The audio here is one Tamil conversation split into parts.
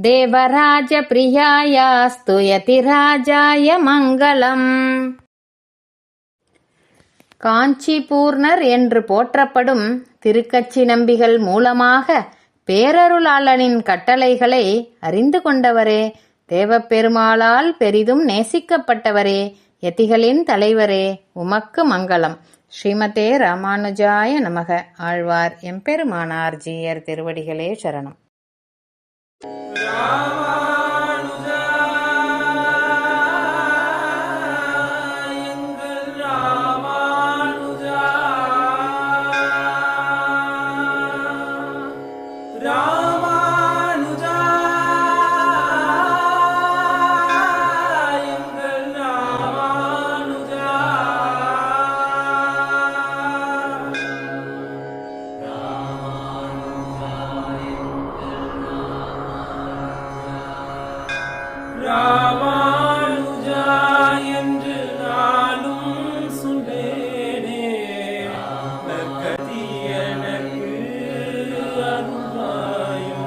தேவராஜ பிரியாயாஸ்து யதிராஜாய மங்களம். காஞ்சி பூர்ணர் என்று போற்றப்படும் திருக்கச்சி நம்பிகள் மூலமாக பேரருளாளனின் கட்டளைகளை அறிந்து கொண்டவரே தேவப்பெருமாளால் பெரிதும் நேசிக்கப்பட்டவரே யதிகளின் தலைவரே உமக்கு மங்களம். ஸ்ரீமதே ராமானுஜாய நமக. ஆழ்வார் எம்பெருமானார் ஜீயர் திருவடிகளே சரணம். ராமானுஜா ராமானுஜா என்று நானும் நற்கதி எனக்கு அருள்வாயோ.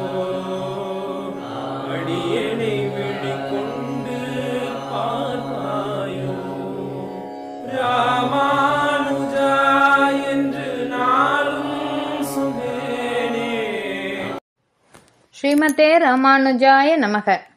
அடியனை விழிக்கொண்டு ஸ்ரீமதே ராமானுஜாய நமக.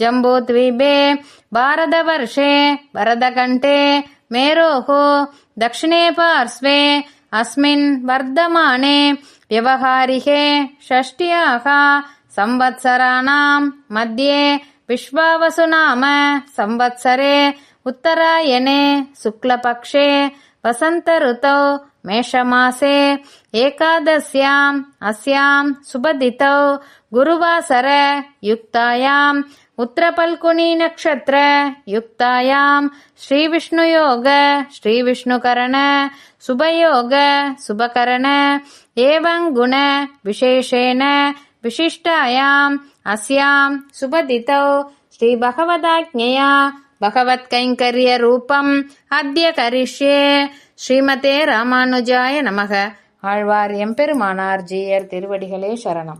जम्बूद्वीपे भारतवर्षे भरतकण्ठे मेरोः दक्षिणे पार्श्वे अस्मिन् वर्धमाने व्यवहारिके षष्ट्याः संवत्सराणां मध्ये विश्वावसुनाम संवत्सरे उत्तरायणे शुक्लपक्षे वसन्तऋतौ मेषमासे एकादश्याम् अस्यां सुबदितौ गुरुवासर युक्तायाम् उत्तरपल्कुनी नक्षत्र युक्तायाम् श्रीविष्णुयोग श्रीविष्णुकरण शुभयोग शुभकरण एवं गुण विशेषेण विशिष्टायाम् अस्याम् सुबदितौ श्रीभगवदाज्ञया भगवत्कैङ्कर्यरूपम् अद्य करिष्ये ஸ்ரீமதே ராமானுஜாய நமக ஆழ்வார் எம்பெருமானார் ஜீயர் திருவடிகளே சரணம்